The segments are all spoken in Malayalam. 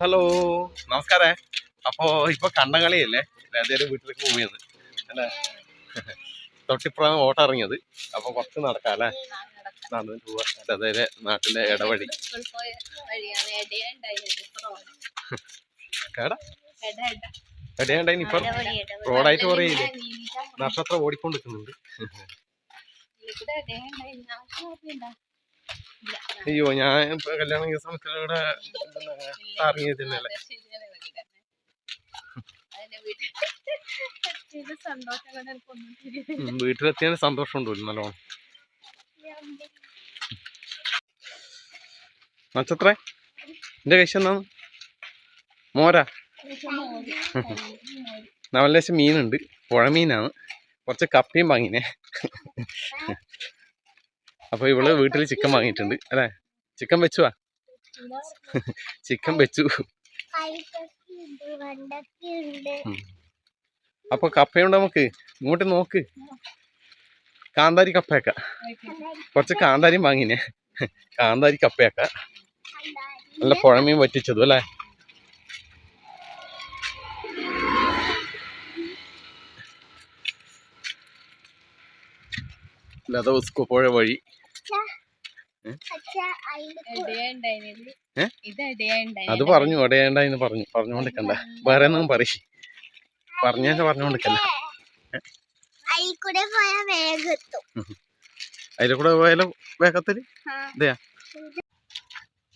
ഹലോ നമസ്കാരേ. അപ്പോ ഇപ്പൊ കണ്ണകളിയല്ലേ രാജയുടെ വീട്ടിലേക്ക് പോയത് അല്ലേ? തൊട്ടിപ്പുറം ഓട്ടം ഇറങ്ങിയത് അപ്പൊ കുറച്ച് നടക്കാം അല്ലേ നടന്നു പോവാ. നാട്ടിലെ ഇടവഴി. കേടാ എവിടെയാണ്ടായി ഇപ്പൊ റോഡായിട്ട് പറയില്ലേ? നക്ഷത്രം ഓടിക്കൊണ്ടിരിക്കുന്നുണ്ട്. അയ്യോ ഞാൻ കല്യാണം ഈ സമയത്തിലൂടെ ഉം, വീട്ടിലെത്തിയാൽ സന്തോഷം ഉണ്ടല്ലോ നല്ലോണം നക്ഷത്ര എന്റെ കൈശ എന്നാണ് മോരാ? നവലേശം മീനുണ്ട് പുഴ മീനാണ് കുറച്ച് കപ്പയും വാങ്ങിനെ. അപ്പൊ ഇവൾ വീട്ടിൽ ചിക്കൻ വാങ്ങിയിട്ടുണ്ട്. അല്ലേ? ചിക്കൻ വെച്ചുവാ. ചിക്കൻ വെച്ചു. അപ്പൊ കപ്പയുണ്ട് നമുക്ക്? ഇങ്ങോട്ട് നോക്ക്. കാന്താരി കപ്പയാക്ക. കുറച്ച് കാന്താരിയും വാങ്ങിനെ. കാന്താരി കപ്പയാക്ക. നല്ല പുഴമീൻ വറ്റിച്ചതും അല്ലേ? ലതോസ്കോ പുഴ വഴി? അത് പറഞ്ഞു ഇടയേണ്ടെന്ന് പറഞ്ഞു. പറഞ്ഞുകൊണ്ടിരിക്കണ്ട വേറെ ഒന്നും പറയും. പറഞ്ഞ പറഞ്ഞുകൊണ്ടിരിക്കണ്ട അതിൽ കൂടെ പോയാലും വേഗത്തിൽ. ഇതെയാ?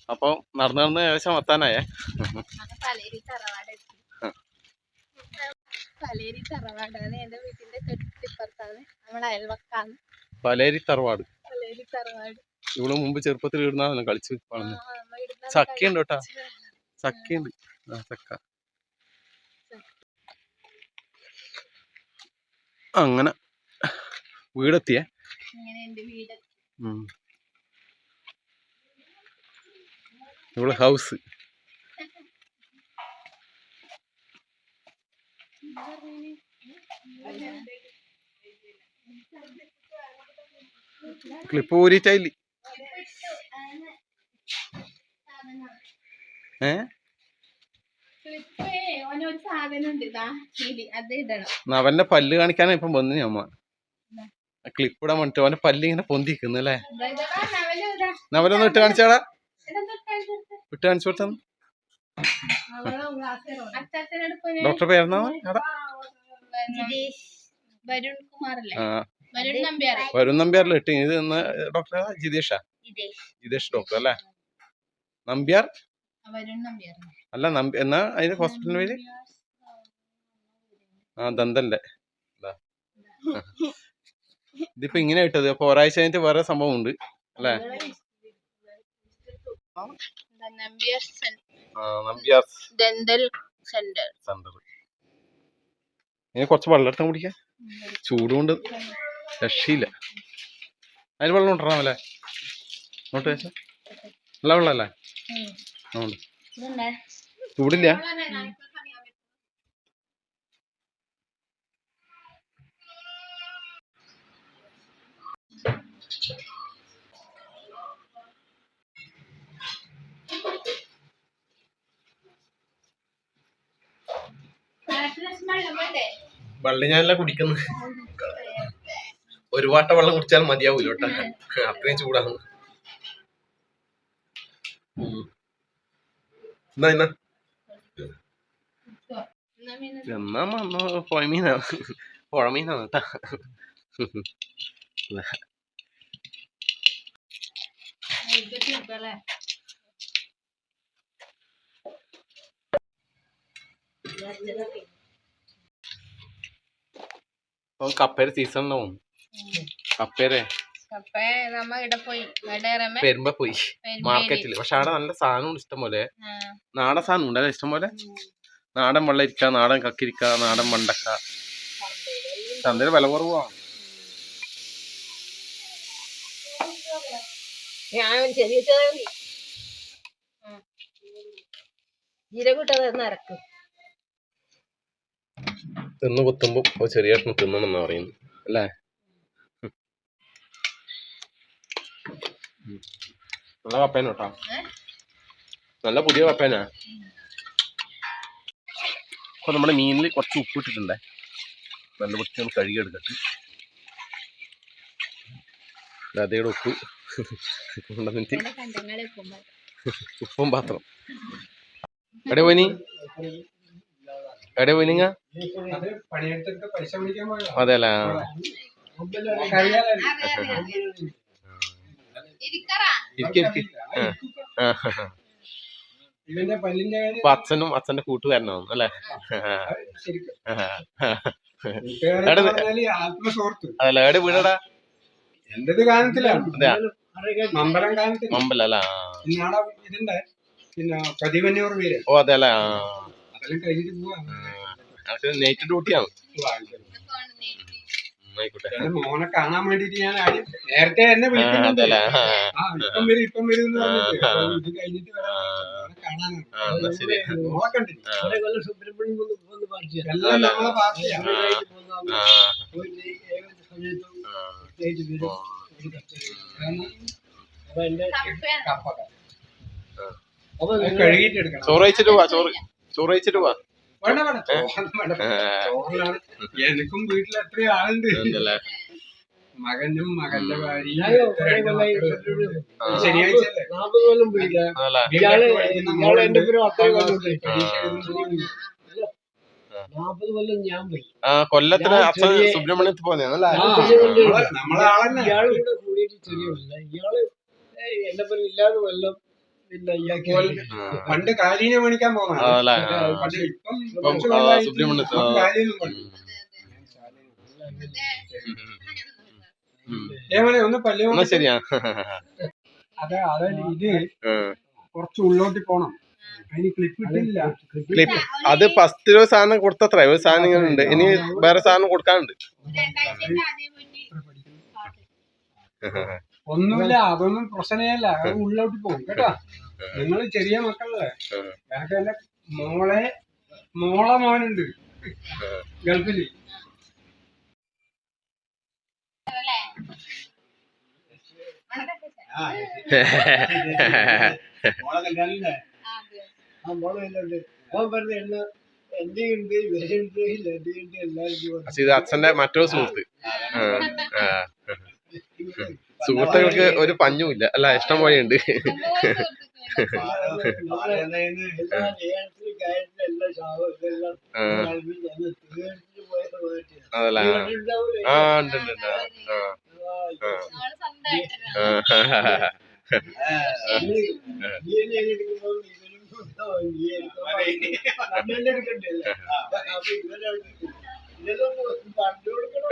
അപ്പൊ നടന്നു നടന്ന് ഏകദേശം എത്താനായേ. പലേരി തറവാട് തറവാടാണ് എന്റെ വീട്ടിന്റെ തൊട്ടിപ്പുറത്താണ്. നമ്മുടെ അയൽവക്കാണ് പലേരി തറവാട്. ഇവൾ മുമ്പ് ചെറുപ്പത്തിൽ ഇടുന്ന കളിച്ച് വളർന്നു. ചക്കയുണ്ട് കേട്ടാ. ചക്കയുണ്ട്. ആ ചക്ക. അങ്ങനെ. വീടെത്തിയേ? ഇവിടെ ഹൗസ്. ഇവിടെ ഉം. ക്ലിപ്പ് ഏ? ഇടണം അവന്റെ പല്ല് കാണിക്കാനാ ഇപ്പം വന്നു അമ്മ. ക്ലിപ്പ് ഇടാൻ വേണ്ടിട്ട് അവന്റെ പല്ല് ഇങ്ങനെ പൊന്തിക്കുന്നു അല്ലേ? നവലൊന്ന് ഇട്ട് കാണിച്ചാടാ. ഇട്ട് കാണിച്ചു കൊടുത്തു ഡോക്ടർ പേരെന്നാ ആ. വരുൺ നമ്പ്യാർ. ഇട്ട് ഇത് ഡോക്ടർ ജിതേഷ? ജിതേഷ്. ഡോക്ടർ അല്ലേ നമ്പ്യാർ? അല്ല നമ്പി എന്നാ അതിന്റെ ഹോസ്പിറ്റലിന്റെ പേര്? ആ ഇതാ. ഇതിപ്പോ ഇങ്ങനെ ഇട്ടത്. അപ്പൊ ഒരാഴ്ച കഴിഞ്ഞിട്ട് വേറെ സംഭവം ഉണ്ട് അല്ലേ സെന്റർ. ഇനി കുറച്ച് വെള്ളം എടുത്താൽ കുടിക്കാൻ ചൂട് കൊണ്ട് രക്ഷയില്ല. അതിൽ വെള്ളം കൊണ്ടുവരാമല്ലേ നോട്ട് വെച്ചാ. നല്ല വെള്ളമല്ലേ? ചൂടില്ല. വെള്ളം ഞാനല്ല കുടിക്കുന്നത്. ഒരു വാട്ട വെള്ളം കുടിച്ചാൽ മതിയാവൂല കേട്ടാ. അത്രയും ചൂടാണ്. എന്നാ എന്നാ എന്നാ വന്നോ പുഴമീനാണ് പുഴമീനാണ് കേട്ടാ. സീസൺ ഉണ്ടാവും കപ്പേരെ. പെരുമ്പ പോയി. മാർക്കറ്റിൽ. പക്ഷെ അവിടെ നല്ല സാധനമുണ്ട് ഇഷ്ടം പോലെ നാടൻ സാധനം ഉണ്ടല്ലേ ഇഷ്ടം പോലെ നാടൻ വെള്ളരിക്ക നാടൻ കക്കിരിക്ക നാടൻ മണ്ടക്ക. ചന്തയിൽ വില കുറവാണ് ഞാൻ ചെറിയ തിന്ന് കുത്തുമ്പോ ചെറിയ തിന്നണം എന്നാ പറയുന്നു അല്ലേ? നല്ല കപ്പേന കേട്ടോ നല്ല പുതിയ കപ്പേനാ അപ്പോൾ നമ്മുടെ മീനിൽ കുറച്ച് ഉപ്പ് ഇട്ടിട്ടുണ്ടേ. നല്ല വൃത്തി ഒന്ന് കഴുകിയെടുക്കട്ടെ അതേടെ ഉപ്പ്. കൊണ്ടുവന്നിട്ട് ഉപ്പും പാത്രം. എവിടെ പോയി? എവിടെ പോയിനിങ്ങ അത് പണിയെടുത്തിട്ട് അപ്പൊ അച്ഛനും അച്ഛന്റെ കൂട്ടുകാരനാവും അല്ലേ? അതല്ല എവിടെ വീടടാ? എന്റേത് കാനത്തിലാണ് മമ്പലം കാനത്തിൽ പിന്നെ പതിവന്നൂർ വീര് ഓ അതെ അല്ലേ അതെല്ലാം കഴിഞ്ഞിട്ട് പോവാ. നൈറ്റ് ഡ്യൂട്ടിയാണ്. മോനെ കാണാൻ വേണ്ടിട്ട് ഞാൻ ആദ്യം നേരത്തെ എന്നെ ആ, വിളിക്കുന്നുണ്ട്. ഇപ്പം വരും ഇപ്പം വരും എന്ന് പറഞ്ഞിട്ട്. ഇത് കഴിഞ്ഞിട്ട് കാണാനാണ് എല്ലാം നമ്മളെ പാർട്ടിയാണ് ചോറ് കഴിച്ചിട്ട് പോവാ ചോറ്. ചോറ് കഴിച്ചിട്ട് പോവാ വേണ്ട വേണ്ട. ചോറൊന്നും വേണ്ട. ആ, എനിക്കും വീട്ടിൽ എത്രയോ ആളുണ്ട്. ഉണ്ടല്ലേ? മകനും മകന്റെ ഭാര്യയും ശനിയാഴ്ച കൊല്ലത്തിന് അച്ഛൻ സുബ്രഹ്മണ്യത്തിൽ പോന്നെയാണല്ലേ ഇയാൾ കൂടെ കൂടിയിട്ട് ചെറിയ കൊല്ലം. ഇയാൾ എന്റെ പേര് ഇല്ലാതെ ആ, പണ്ട് കാലീനെ മേടിക്കാൻ പോകുന്നതാണ് ഒന്ന് പല്ല് ശരിയാ. അതെ അതെ ഇത്. കുറച്ച് ഉള്ളോട്ട് പോണം. ക്ലിപ്പ് അത് ഫസ്റ്റ് ഒരു സാധനം കൊടുത്തത്ര ഒരു സാധനം ഇങ്ങനെ ഉണ്ട്. ഇനി വേറെ സാധനം കൊടുക്കാനുണ്ട്. ഒന്നുമില്ല അതൊന്നും പ്രശ്നമല്ല അത് ഉള്ളോട്ട് പോകും കേട്ടോ. നിങ്ങൾ ചെറിയ മക്കളല്ലേ? ഞങ്ങൾക്ക് എന്റെ മോളെ മോളെ മോനുണ്ട്. ഗൾഫിൽ. അല്ലേ ആ മോളെ അവൻ പറഞ്ഞ അച്ഛന്റെ മറ്റൊരു സുഹൃത്ത്. ആ, ആ. സുഹൃത്തുക്കൾക്ക് ഒരു പഞ്ഞുമില്ല അല്ല ഇഷ്ടം പോലെ ഉണ്ട്. അതല്ല? ആ. ഉണ്ട്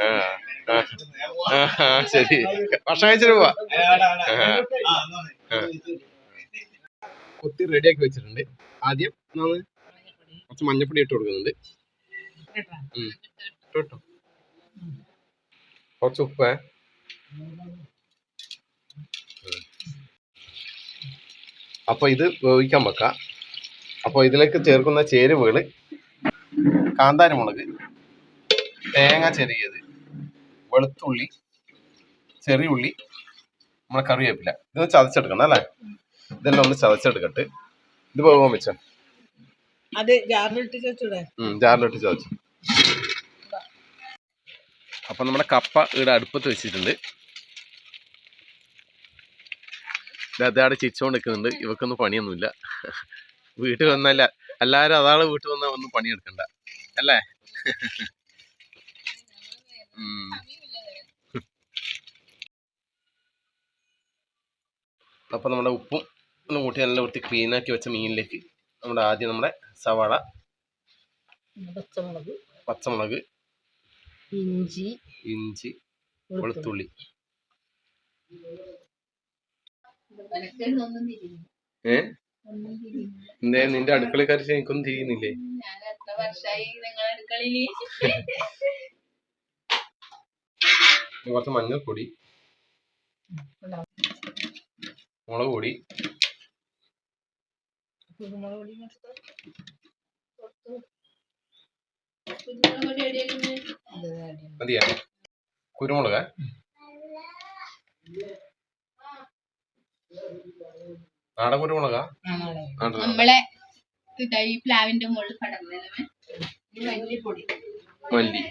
ആ, ശരി. ഭക്ഷണം കഴിച്ചിട്ട് പോവാ. കുത്തി റെഡിയാക്കി വെച്ചിട്ടുണ്ട്. ആദ്യം നമ്മൾ കുറച്ച് മഞ്ഞപ്പൊടി ഇട്ട് കൊടുക്കുന്നുണ്ട്. കുറച്ച് ഉപ്പ്. അപ്പൊ ഇത് വേവിക്കാൻ വെക്കാം. അപ്പൊ ഇതിലേക്ക് ചേർക്കുന്ന ചേരുവകൾ കാന്താരമുളക് തേങ്ങ ചെറിയത് വെളുത്തുള്ളി ചെറിയ ഉള്ളി നമ്മളെ കറിവേപ്പില. ഇതൊന്ന് ചതച്ചെടുക്കണം അല്ലേ? ഇതെല്ലാം ഒന്ന് ചതച്ചെടുക്കട്ട്. ഇത് പോകുമോ മിച്ചം ജാറിലിട്ട് ചതച്ചു. അപ്പൊ നമ്മുടെ കപ്പ ഇവിടെ അടുപ്പത്ത് വെച്ചിട്ടുണ്ട്. അതവിടെ ചിരിച്ചോണ്ട് നിൽക്കുന്നുണ്ട് ഇവക്കൊന്നും പണിയൊന്നുമില്ല. വീട്ടിൽ വന്നല്ല എല്ലാരും അതാൾ വീട്ടിൽ വന്നാൽ ഒന്നും പണിയെടുക്കണ്ട. അല്ലേ? ഉം. അപ്പൊ നമ്മുടെ ഉപ്പും ഒന്ന് കൂട്ടി നല്ല വൃത്തി ക്ലീനാക്കി വെച്ച മീനിലേക്ക് നമ്മുടെ ആദ്യം നമ്മുടെ സവാള പച്ചമുളക് പച്ചമുളക് ഇഞ്ചി ഇഞ്ചി വെളുത്തുള്ളി. ഏ? എന്തേ നിന്റെ അടുക്കളക്കാരി എനിക്കൊന്നും തിരിയുന്നില്ലേ? കുറച്ച് മഞ്ഞൾപ്പൊടി. മുളക് പൊടി. കുരുമുളക് പൊടി മതിയാ? കുരുമുളക്. നാടൻ കുരുമുളകാ? നമ്മളെ ഈ പ്ലാവിന്റെ മുകളിൽ കടന്നേ മല്ലി.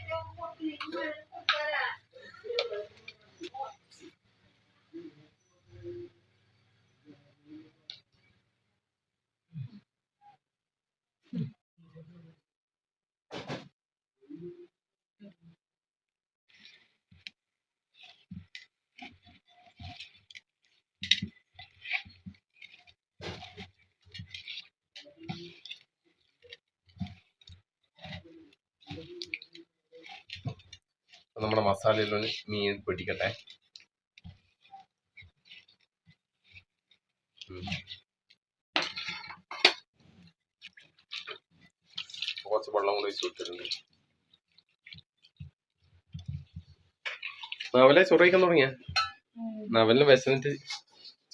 നമ്മുടെ മസാലയിലൊന്ന് മീൻ പൊടിക്കട്ടെ കുറച്ച് വെള്ളം കൂടി ചുറ്റിട്ടുണ്ട് നവലെ ചൊറിയിക്കാൻ തുടങ്ങിയ? നവലിന് വിശന്നിട്ട്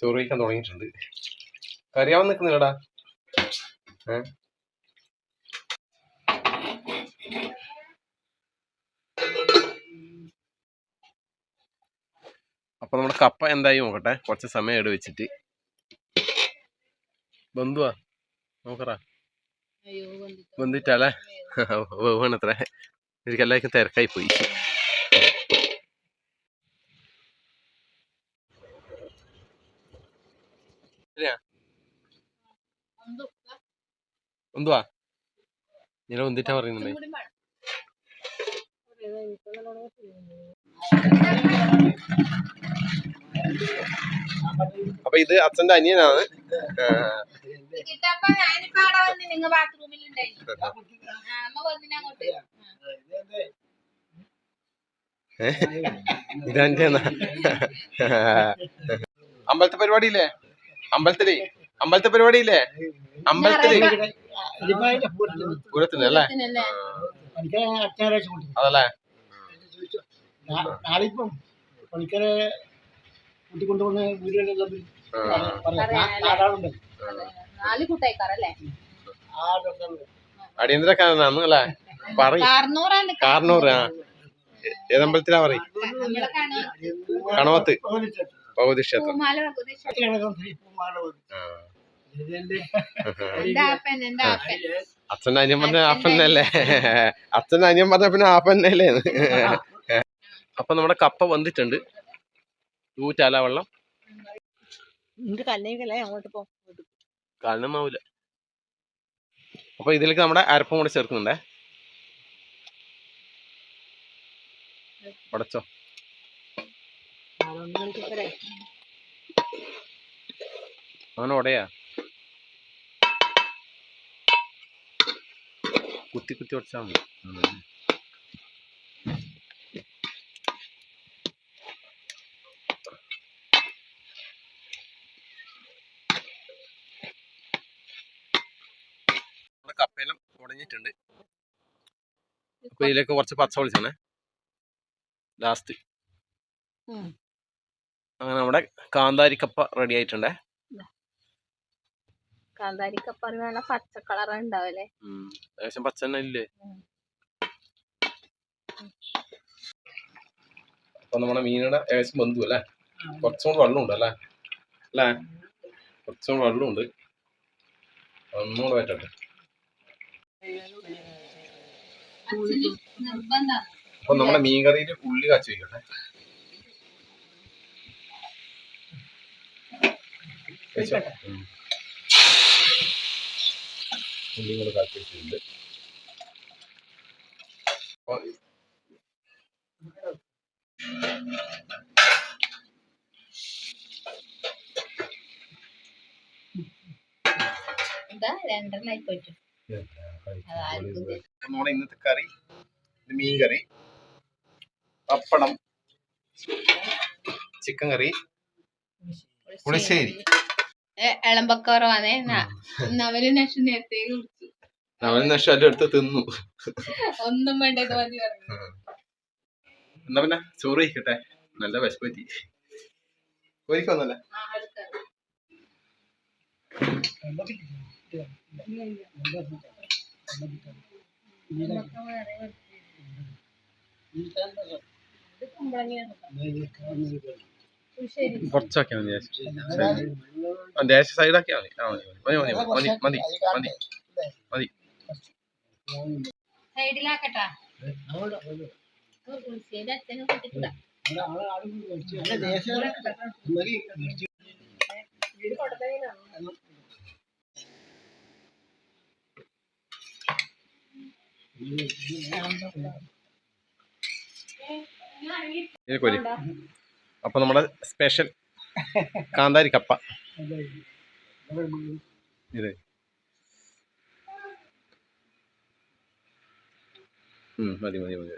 ചൊറിയിക്കാൻ തുടങ്ങിയിട്ടുണ്ട്. കറിയാവാൻ നിൽക്കുന്നില്ലടാ. ഏ? അപ്പൊ നമ്മുടെ കപ്പ എന്തായി നോക്കട്ടെ. കുറച്ച് സമയം എടു വെച്ചിട്ട്. ബന്ധുവാ നോക്കറാ ബന്ധിട്ടല്ലേ വേണത്രേ എനിക്ക് എല്ലാവർക്കും തിരക്കായി പോയി. എന്തുവാ ഞാൻ ഒന്നിട്ടാ പറയുന്നുണ്ട് Thank വേണം. അപ്പൊ ഇത് അച്ഛന്റെ അനിയനാണ്. ഇതെന്റെ അമ്പലത്തെ പരിപാടിയില്ലേ? അമ്പലത്തിലേ. അമ്പലത്തെ പരിപാടിയില്ലേ? അമ്പലത്തിൽ. പൂരത്തിന് അല്ലേ? അതല്ലേ? നാളിപ്പം പണിക്കരെ കൂട്ടിക്കൊണ്ടുപോകുന്ന വീടുകളിലെല്ലാം അടിയന്തര കാരനാണ് അല്ലേ? പറയും. കണവത്ത്. ഭഗവതി ക്ഷേത്രം. അച്ഛന്റെ അനിയൻ പറഞ്ഞ ആപ്പന്നല്ലേ അച്ഛന്റെ അനിയൻ പറഞ്ഞ പിന്നെ ആപ്പന്നല്ലേ അപ്പൊ നമ്മുടെ കപ്പ വന്നിട്ടുണ്ട്. ചൂറ്റാല വെള്ളം കണ്ണുമാവില്ല അപ്പൊ ഇതിലേക്ക് നമ്മുടെ അരപ്പും കൂടെ ചേർക്കുന്നുണ്ടേ. ഉടച്ചോ അവൻ ഉടയാ കുത്തി കുത്തി ഉടച്ചാ മതി. ഉടഞ്ഞിട്ടുണ്ട് അപ്പൊ ഇതിലേക്ക് കുറച്ച് പച്ച വെളിച്ചാണേ ലാസ്റ്റ്. അങ്ങനെ നമ്മുടെ കാന്താരിക്കപ്പ റെഡി ആയിട്ടുണ്ടേ. കാന്താരിക്കപ്പ നല്ല പച്ച കളർ ഉണ്ടാവല്ലേ ഉം. ഏകദേശം പച്ച തന്നെ ഇല്ലേ? ഉം. അപ്പൊ നമ്മുടെ മീനുടെ ഏകദേശം ബന്ധു അല്ലേ കുറച്ചും കൂടെ വെള്ളമുണ്ട് അല്ലേ? അല്ലേ? കുറച്ചും വെള്ളമുണ്ട്. ഒന്നുകൂടെ പറ്റട്ടെ അപ്പൊ നമ്മുടെ മീൻകറിയിൽ ഉള്ളി കാച്ചി വയ്ക്കട്ടെ ഉള്ളി കൂടെ കാച്ചി വെച്ചിട്ടുണ്ട്. എന്താ രണ്ടെണ്ണായി പോയിട്ട്. നമ്മുടെ ഇന്നത്തെ കറി ഇത് മീൻ കറി പപ്പടം ചിക്കൻ കറി പുളിശ്ശേരി. നേരത്തെ കുടിച്ചു. എടുത്ത് തിന്നു. ഒന്നും വേണ്ട ഇത് മതി പറഞ്ഞു എന്നാ പിന്നെ ചോറ് കഴിക്കട്ടെ? നല്ല വിശപ്പ് പറ്റി. ഒരിക്കൊന്നല്ലേ കുറച്ചാക്കിയാൽ മതി ദേശ ദേശ സൈഡാക്കിയാൽ മതി മതി മതി മതി മതി മതി മതി സൈഡിലാക്കട്ടാ. അച്ഛനും കൂട്ടിക്കൂടാ ദേശം കൊരി. അപ്പൊ നമ്മുടെ സ്പെഷ്യൽ കാന്താരി കപ്പ. ഉം, മതി മതി മതി.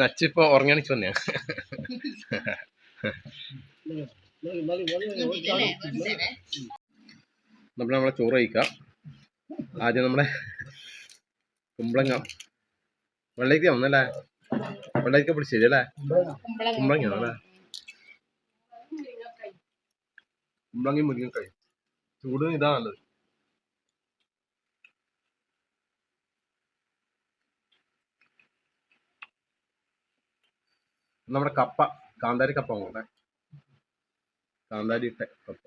നച്ചിപ്പോ ഉറങ്ങണിച്ച് വന്നെയാ. നമ്മൾ നമ്മളെ ചോറ് കഴിക്കാം. ആദ്യം നമ്മുടെ കുമ്പളങ്ങ. വെള്ളരിക്ക വന്നല്ലേ വെള്ളരിക്ക പിടിച്ചില്ലേ അല്ലേ? കുമ്പളങ്ങ അല്ലേ കുമ്പളങ്ങയും മുരിങ്ങക്കായി. ചൂട് ഇതാ നല്ലത് നമ്മുടെ കപ്പ കാന്താരി കപ്പ നോക്കട്ടെ കാന്താരി ഇട്ട കപ്പ.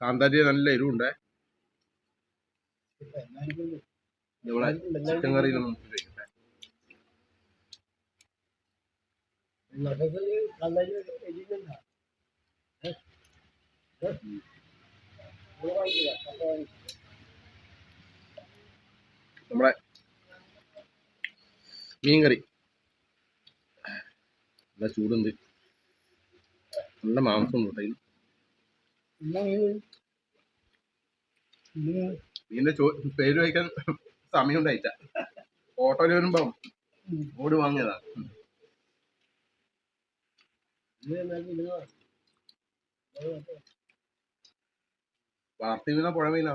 കാന്താരി നല്ല എരിവുണ്ടേ? ചിക്കൻ കറിയിലൊന്നും നമുക്ക് നടക്കൽ നമ്മളെ മീൻകറി നല്ല ചൂടുണ്ട് നല്ല മാംസം. മീനിന്റെ ചോ പേര് വയ്ക്കാൻ സമയം ഉണ്ടായിട്ട ഓട്ടോയിൽ വരുമ്പോ ഓട് വാങ്ങിയതാ ഉം. വളർത്തി വീണ പുഴ മീൻ.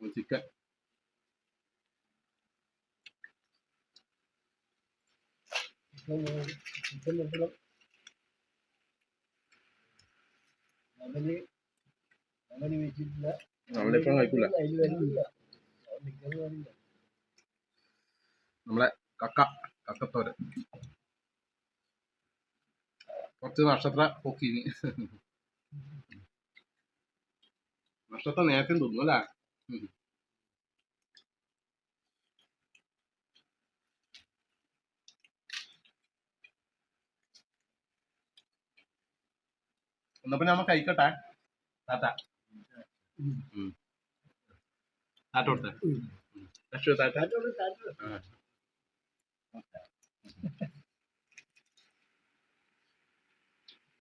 ചിക്കൻ. അവന് അവന് വെച്ചിട്ടില്ല നമ്മളിപ്പം കഴിക്കൂല. നമ്മളെ കക്ക കക്കത്തോരൻ കുറച്ച് നക്ഷത്ര പൊക്കീന്. നക്ഷത്ര നേരത്തെ തിന്നു അല്ലേ. എന്നാ പിന്നെ നമ്മ കഴിക്കട്ടെ? താത്ത താത്ത കൊടുത്തേ. ലക്ഷ്മി കാറ്റോട് കാറ്റോട് ആ.